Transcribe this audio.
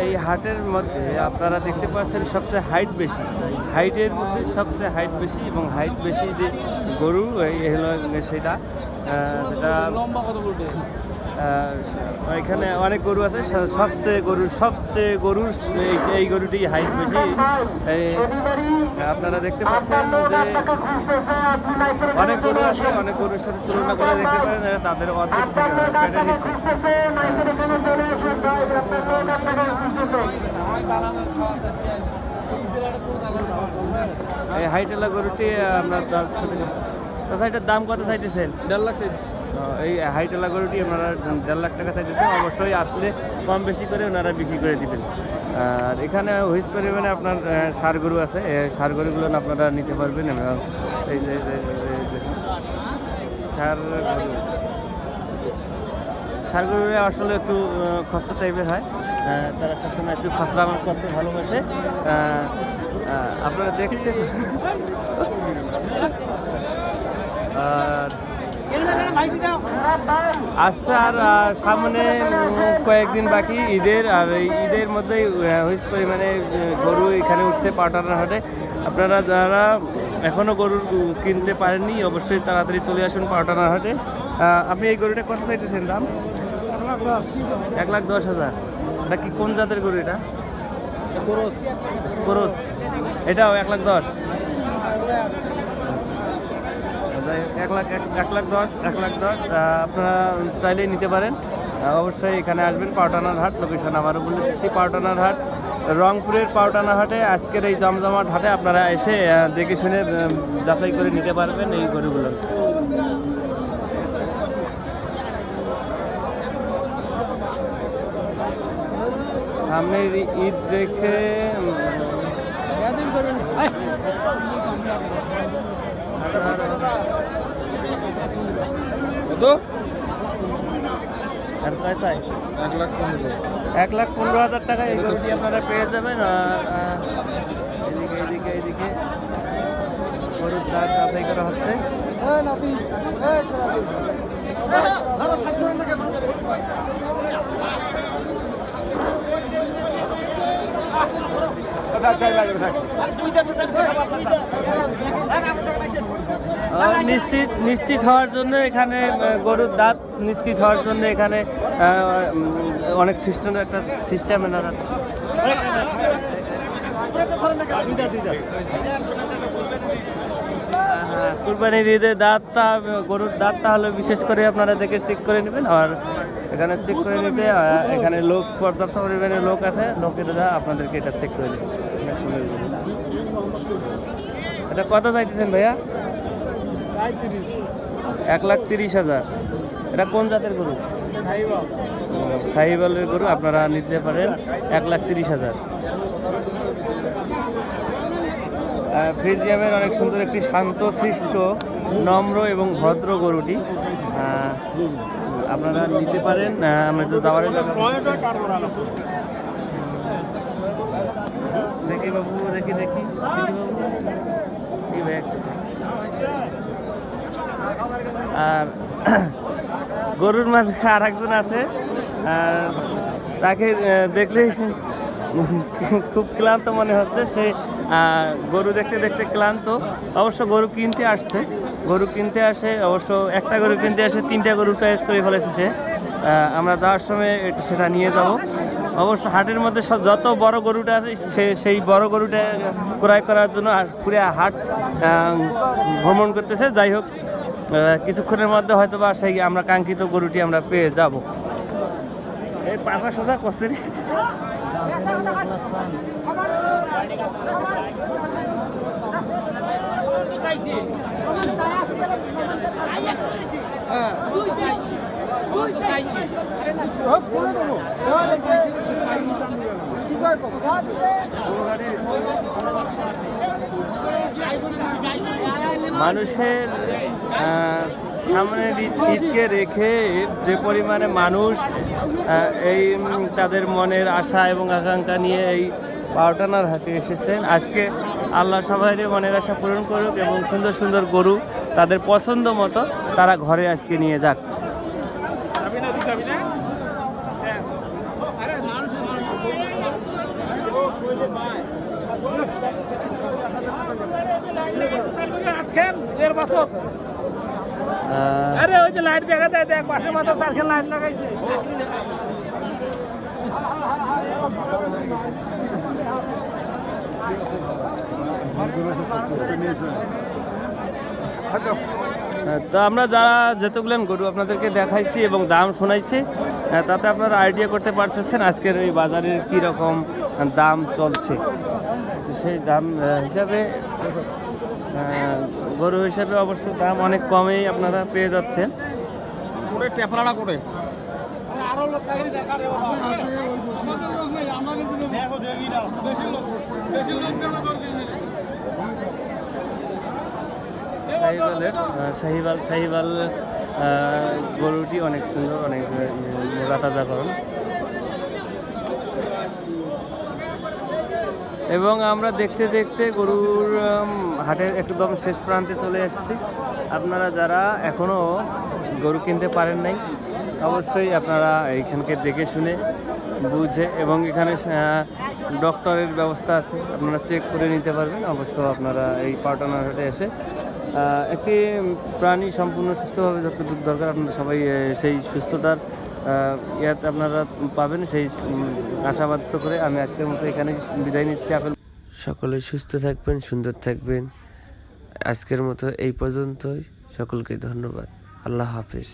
এই হাটের মধ্যে আপনারা দেখতে পাচ্ছেন সবচেয়ে হাইট বেশি। হাইটের মধ্যে সবচেয়ে হাইট বেশি এবং হাইট বেশি যে গরু সেটা সেটা এখানে অনেক গরু আছে, সবচেয়ে গরুর সবচেয়ে গরুর এই- গরুটি হাইট বেশি। আপনারা দেখতে পাচ্ছেন যে অনেক গরু আছে অনেক গরুর সাথে তুলনা করে দেখতে পারেন তাদের অর্ধেক থেকে নিচে। এই হাইটেলা গরুটি আপনার তার সাথে তাছাড়া এটার দাম কত চাইতেছেন? দেড় লাখ চাইছি এই হাইটেলা গরুটি আপনারা দেড় লাখ টাকা চাইতেছেন অবশ্যই আসলে কম বেশি করে ওনারা বিক্রি করে দিবেন। আর এখানে হুইস পরিমাণে আপনার ষাঁড় গরু আছে। ষাঁড় গরুগুলো আপনারা নিতে পারবেন এবং এই যে সার যে ষাঁড় গরু। আসলে একটু খস্তা টাইপের হয়। তারা সবসময় একটু খসড়া করতে ভালোবাসে। আপনারা দেখতে আর আসছে আর সামনে কয়েকদিন বাকি ঈদের আর এই ঈদের মধ্যেই হুইস পরিমাণে গরু এখানে উঠছে পাটানার হাটে। আপনারা যারা এখনও গরু কিনতে পারেননি অবশ্যই তাড়াতাড়ি চলে আসুন পাটানার হাটে। আপনি এই গরুটা কত চাইতেছেন দাম? এক লাখ দশ হাজার। এটা কি কোন জাতের গরু এটা? ক্রোস এটাও এক লাখ দশ। এক লাখ, এক- লাখ দশ, এক লাখ দশ আপনারা চাইলেই নিতে পারেন। অবশ্যই এখানে আসবেন পাউটানার হাট লোকেশন আবারও বলে দিচ্ছি পাউটানার হাট, রংপুরের পাউটানা হাটে। আজকের এই জমজমাট হাটে আপনারা এসে দেখে শুনে যাচাই করে নিতে পারবেন এই গরুগুলো। সামনে ঈদ রেখে কত? আর কয় চাই? এক লাখ পনেরো। এক লাখ পনেরো হাজার টাকা এই গরুটি আপনারা পেয়ে যাবেন। আর এদিকে এদিকে এদিকে গরুর দাম যাচাই করা হচ্ছে। নিশ্চিত নিশ্চিত হওয়ার জন্য এখানে গরুর দাঁত নিশ্চিত হওয়ার জন্য এখানে অনেক সিস্টেম একটা সিস্টেম এনারা কুরবানির ঈদে দাঁতটা, গরুর দাঁতটা হলো বিশেষ করে আপনারা দেখে চেক করে নেবেন, আর এখানে চেক করে নিতে এখানে লোক, পর্যাপ্ত পরিমাণে লোক আছে, লোকের আপনাদেরকে এটা চেক করে দেবে। এটা কত চাইতেছেন ভাইয়া? এক লাখ তিরিশ হাজার। এটা কোন জাতের গরু? সাহিবালের গরু, আপনারা নিতে পারেন এক লাখ তিরিশ হাজার। ফ্রিজিয়ামের অনেক সুন্দর একটি শান্ত, সৃষ্ট, নম্র এবং ভদ্র গরুটি। আপনারা নিতে পারেন। আমরা তো যাওয়ার বাবু, দেখি দেখি। আর গরুর মাঝে আর একজন আছে তাকে দেখলে খুব ক্লান্ত মনে হচ্ছে। সে গরু দেখতে দেখতে ক্লান্ত। অবশ্য গরু কিনতে আসছে। গরু কিনতে আসে। অবশ্য একটা গরু কিনতে আসে, তিনটা গরু চয়েস করে ফেলেছে সে। আমরা যাওয়ার সময় সেটা নিয়ে যাব। অবশ্য হাটের মধ্যে সব- যত বড় গরুটা আছে সে সেই বড় গরুটা ক্রয় করার জন্য আর- পুরো হাট ভ্রমণ করতেছে। যাই হোক কিছুক্ষণের মধ্যে হয়তো বা সেই আমরা কাঙ্ক্ষিত গরুটি আমরা পেয়ে যাব। এই পাশা সোজা করছে রে। মানুষের সামনের ঈদ- ঈদকে রেখে যে পরিমাণে মানুষ এই তাদের মনের আশা এবং আকাঙ্ক্ষা নিয়ে এই পাউটানার হাটে এসেছেন। আজকে আল্লাহ সবাই মনের আশা পূরণ করুক এবং সুন্দর সুন্দর গরু তাদের পছন্দ মতো তারা ঘরে আজকে নিয়ে যাক। আরে ওই যে লাইট দেখা যায় দেখ পাশে মাথা সার্কেল লাইট লাগাইছে। তো আমরা যারা যেতগুলেন গরু আপনাদেরকে দেখাইছি এবং দাম শোনাইছি আহ, তাতে আপনারা আইডিয়া করতে পারতেছেন আজকের এই বাজারের কি রকম দাম চলছে। সেই দাম হিসাবে গরু হিসাবে অবশ্য দাম অনেক কমেই আপনারা পেয়ে যাচ্ছেন। করে টেপরাটা করে শাহিওয়াল শাহিওয়াল গরুটি অনেক সুন্দর অনেক মোটা তাজাকরণ এবং আমরা দেখতে দেখতে গরুর হাটের একদম শেষ প্রান্তে চলে এসেছি। আপনারা যারা এখনও গরু কিনতে পারেন নাই, অবশ্যই আপনারা এইখানকে দেখে শুনে, বুঝে এবং এখানে ডক্টরের ব্যবস্থা আছে, আপনারা চেক করে নিতে পারবেন। অবশ্য আপনারা এই পাউটানার হাটে এসে একটি প্রাণী সম্পূর্ণ সুস্থভাবে যতটুকু দরকার, আপনারা সবাই সেই সুস্থতার ইয়াতে আপনারা পাবেন সেই আশাবাদ করে আমি আজকের মতো এখানে বিদায় নিচ্ছি। আপেল সকলে সুস্থ থাকবেন, সুন্দর থাকবেন। আজকের মতো এই পর্যন্তই। সকলকে ধন্যবাদ। আল্লাহ হাফিজ।